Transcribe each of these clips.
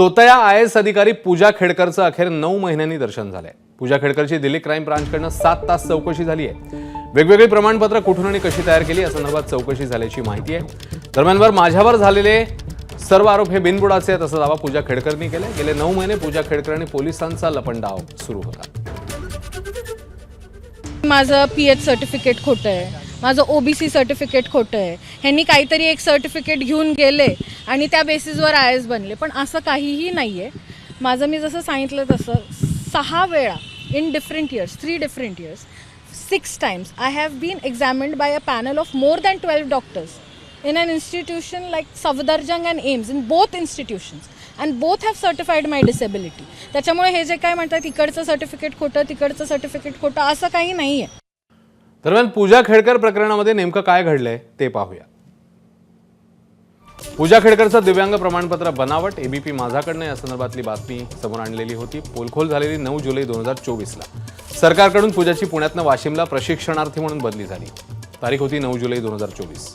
तोतया I S अधिकारी पूजा खेडकरचं अखेर नऊ महिन्यांनी दर्शन झालंय. पूजा खेडकरची दिल्ली क्राईम ब्रांचकडनं सात तास चौकशी झाली आहे. वेगवेगळी प्रमाणपत्र कुठून आणि कशी तयार केली या संदर्भात चौकशी झाल्याची माहिती आहे. दरम्यानवर माझ्यावर झालेले सर्व आरोप हे बिनबुडाचे आहेत असा दावा पूजा खेडकरनी केला गेले नऊ महिने पूजा खेडकर आणि पोलिसांचा लपंडाव सुरू होता. माझं पी एच सर्टिफिकेट खोटं आहे. माझं ओ बी सी सर्टिफिकेट खोटं आहे ह्यांनी काहीतरी एक सर्टिफिकेट घेऊन गेले आणि त्या बेसिसवर आय एस बनले पण असं काहीही नाही आहे माझं मी जसं सांगितलं तसं सहा वेळा in different years three different years six times I have been examined by a panel of more than twelve doctors in an institution like Safdarjung and AIIMS in both institutions. And both have certified my disability. त्याच्यामुळे हे जे काय म्हणतात इकडचं certificate खोटं तिकडचं certificate खोटं असं काही नाही आहे दरम्यान पूजा खेडकर प्रकरणामध्ये नेमकं काय घडलंय ते पाहूया. पूजा खेडकरचं दिव्यांग प्रमाणपत्र बनावट एबीपी माझाकडनं या संदर्भातली बातमी समोर आणलेली होती. पोलखोल झालेली नऊ जुलै दोन हजार चोवीसला. सरकारकडून पूजाची पुण्यातनं वाशिमला प्रशिक्षणार्थी म्हणून बदली झाली. तारीख होती नऊ जुलै दोन हजार चोवीस.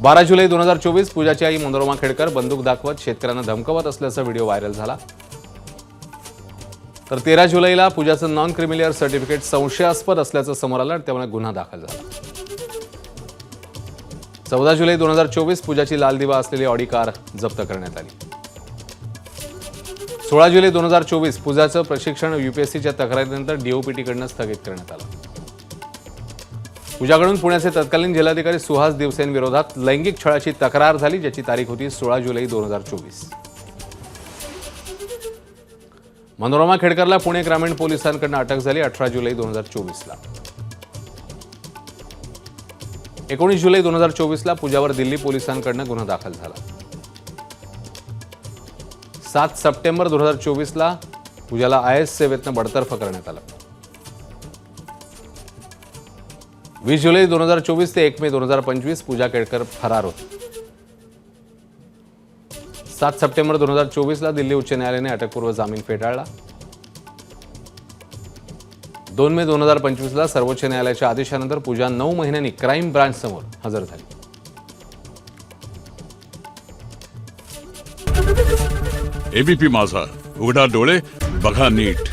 बारा जुलै दोन हजार चोवीस पूजाची आई मनोरमा खेडकर बंदूक दाखवत शेतकऱ्यांना धमकवत असल्याचा व्हिडिओ व्हायरल झाला. तर तेरा जुलैला पूजाचं नॉन क्रिमिलियर सर्टिफिकेट संशयास्पद असल्याचं समोर आलं आणि त्यामुळे गुन्हा दाखल झाला. चौदा जुलै दोन हजार चोवीस पूजाची लाल दिवा असलेली ऑडी कार जप्त करण्यात आली. सोळा जुलै दोन हजार चोवीस पूजाचं प्रशिक्षण युपीएससीच्या तक्रारीनंतर डीओपीटीकडनं स्थगित करण्यात आलं. पूजाकडून पुण्याचे तत्कालीन जिल्हाधिकारी सुहास दिवसेंविरोधात लैंगिक छळाची तक्रार झाली ज्याची तारीख होती सोळा जुलै दोन हजार चोवीस. मनोरमा खेडकरला पुणे ग्रामीण पोलिसांकडून अटक झाली अठरा जुलै दोन हजार चोवीसला. एकोणीस जुलै दोन हजार चोवीसला पूजावर दिल्ली पोलिसांकडनं गुन्हा दाखल झाला. सात सप्टेंबर दोन हजार चोवीसला पूजाला आय एस सेवेतनं बडतर्फ करण्यात आलं. वीस जुलै दोन हजार चोवीस ते एक मे दोन हजार पंचवीस पूजा केळकर फरार होती. सात सप्टेंबर दोन हजार चोवीसला दिल्ली उच्च न्यायालयाने अटकपूर्व जामीन फेटाळला. दोन मे दोन हजार पंचवीसला सर्वोच्च न्यायालयाच्या आदेशानंतर पूजा नऊ महिन्यांनी क्राईम ब्रांच समोर हजर झाली. एबीपी माझा. उघडा डोळे बघा नीट.